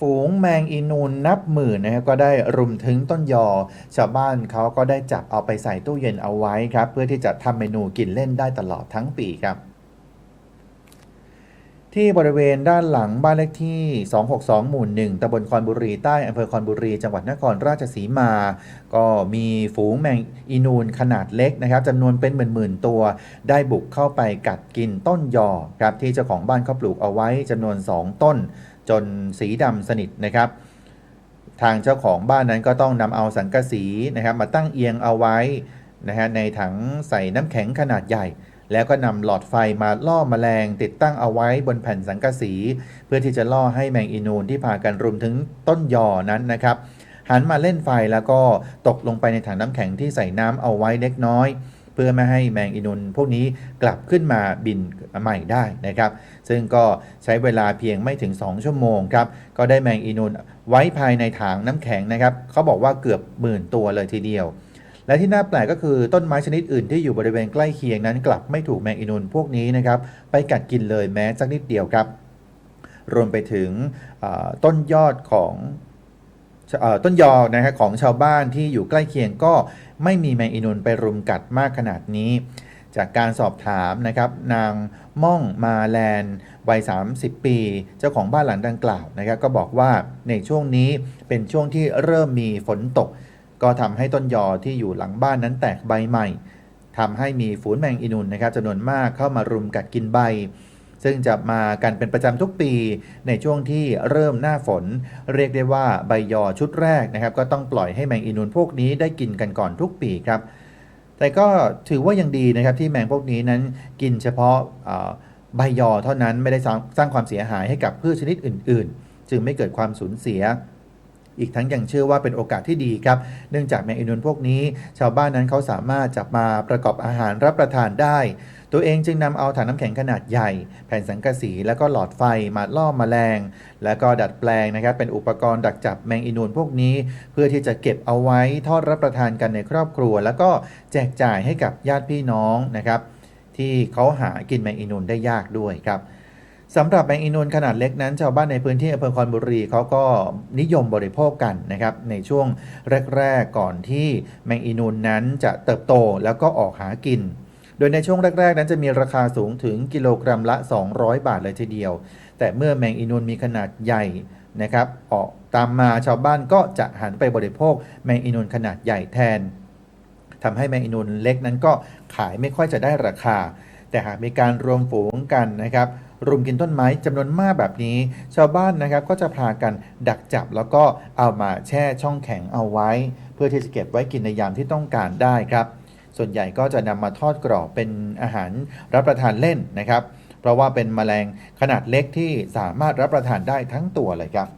ฝูงแมงอีนูนนับหมื่นนะครับก็ได้รุมถึงต้นยอ ชาวบ้านเขาก็ได้จับเอาไปใส่ตู้เย็นเอาไว้ครับ เพื่อที่จะทำเมนูกินเล่นได้ตลอดทั้งปีครับที่บริเวณด้านหลังบ้านเลขที่ 262 หมู่ 1 ตำบลคอนบุรี ใต้ อำเภอคอนบุรี จังหวัดนครราชสีมา ก็มีฝูงแมงอีนูนขนาดเล็กนะครับจำนวนเป็นหมื่นๆตัว ได้บุกเข้าไปกัดกินต้นยอครับที่เจ้าของบ้านเขาปลูกเอาไว้จำนวน 2 ต้น จนสีดำสนิทนะครับ ทางเจ้าของบ้านนั้นก็ต้องนำเอาสังกะสีนะครับมาตั้งเอียงเอาไว้นะฮะในถังใส่น้ำแข็งขนาดใหญ่ แล้วก็นำหลอดไฟมาล่อแมลง ติดตั้งเอาไว้บนแผ่นสังกะสี เพื่อที่จะล่อให้แมงอีนูนที่พากันรุมถึงต้นยอนั้นนะครับหันมาเล่นไฟแล้วก็ตกลงไปในถังน้ำแข็งที่ใส่น้ำเอาไว้เล็กน้อย เพื่อไม่ให้แมงอีนูนพวกนี้กลับขึ้นมาบินใหม่ได้นะครับ ซึ่งก็ใช้เวลาเพียงไม่ถึง 2 ชั่วโมงครับ ก็ได้แมงอีนูนไว้ภายในถังน้ำแข็งนะครับเขาบอกว่าเกือบหมื่นตัวเลยทีเดียว และที่น่าแปลกก็คือต้นไม้ชนิดอื่นที่อยู่บริเวณใกล้เคียงนั้น กลับไม่ถูกแมงอีนูนพวกนี้นะครับไปกัดกินเลยแม้สักนิดเดียวครับรวมไปถึงต้นยอดของ ต้นยอนะครับของชาวบ้านที่อยู่ใกล้เคียงก็ไม่มีแมงอีนูนไปรุมกัดมากขนาดนี้ จากการสอบถามนะครับนางม่องมาแลนวัย 30 ปี เจ้าของบ้านหลังดังกล่าวนะครับก็บอกว่าในช่วงนี้เป็นช่วงที่เริ่มมีฝนตก ก็ทำให้ต้นยอที่อยู่หลังบ้านนั้นแตกใบใหม่ทำให้มีฝูนแมงอีนูนนะครับจำนวนมากเข้ามารุมกัดกินใบ ซึ่งจะมากันเป็นประจำทุกปีในช่วงที่เริ่มหน้าฝน เรียกได้ว่าใบยอชุดแรกนะครับ ก็ต้องปล่อยให้แมงอีนูนพวกนี้ได้กินกันก่อนทุกปีครับ แต่ก็ถือว่ายังดีนะครับที่แมงพวกนี้นั้นกินเฉพาะใบยอเท่านั้นไม่ได้สร้างความเสียหายให้กับพืชชนิดอื่น ๆ จึงไม่เกิดความสูญเสีย อีกทั้งยังเชื่อว่าเป็นโอกาสที่ดีครับ เนื่องจากแมงอีนูนพวกนี้ ชาวบ้านนั้นเขาสามารถจับมาประกอบอาหารรับประทานได้ ตัวเองจึงนำเอาถังน้ำแข็งขนาดใหญ่ แผ่นสังกะสี แล้วก็หลอดไฟมาล่อมแมลง แล้วก็ดัดแปลงนะครับ เป็นอุปกรณ์ดักจับแมงอีนูนพวกนี้ เพื่อที่จะเก็บเอาไว้ทอดรับประทานกันในครอบครัว แล้วก็แจกจ่ายให้กับญาติพี่น้องนะครับ ที่เขาหากินแมงอีนูนได้ยากด้วยครับ สำหรับแมงอีนูนขนาดเล็กนั้น ชาวบ้านในพื้นที่อำเภอคอนบุรีเขาก็นิยมบริโภคกันนะครับในช่วงแรกๆก่อนที่แมงอีนูนนั้นจะเติบโตแล้วก็ออกหากิน โดยในช่วงแรก ๆ นั้นจะมีราคาสูงถึงกิโลกรัมละ 200 บาทเลยทีเดียว แต่เมื่อแมงอีนูนมีขนาดใหญ่นะครับออกตามมาชาวบ้านก็จะหันไปบริโภคแมงอีนูนขนาดใหญ่แทนทำให้แมงอีนูนเล็กนั้นก็ขายไม่ค่อยจะได้ราคา แต่หากมีการรวมฝูงกันนะครับ รุมกินต้นไม้จำนวนมากแบบนี้ ชาวบ้านนะครับก็จะพากันดักจับแล้วก็เอามาแช่ช่องแข็งเอาไว้ เพื่อที่จะเก็บไว้กินในยามที่ต้องการได้ครับ ส่วนใหญ่ก็จะนำมาทอดกรอบเป็นอาหารรับประทานเล่นนะครับ เพราะว่าเป็นแมลงขนาดเล็กที่สามารถรับประทานได้ทั้งตัวเลยครับ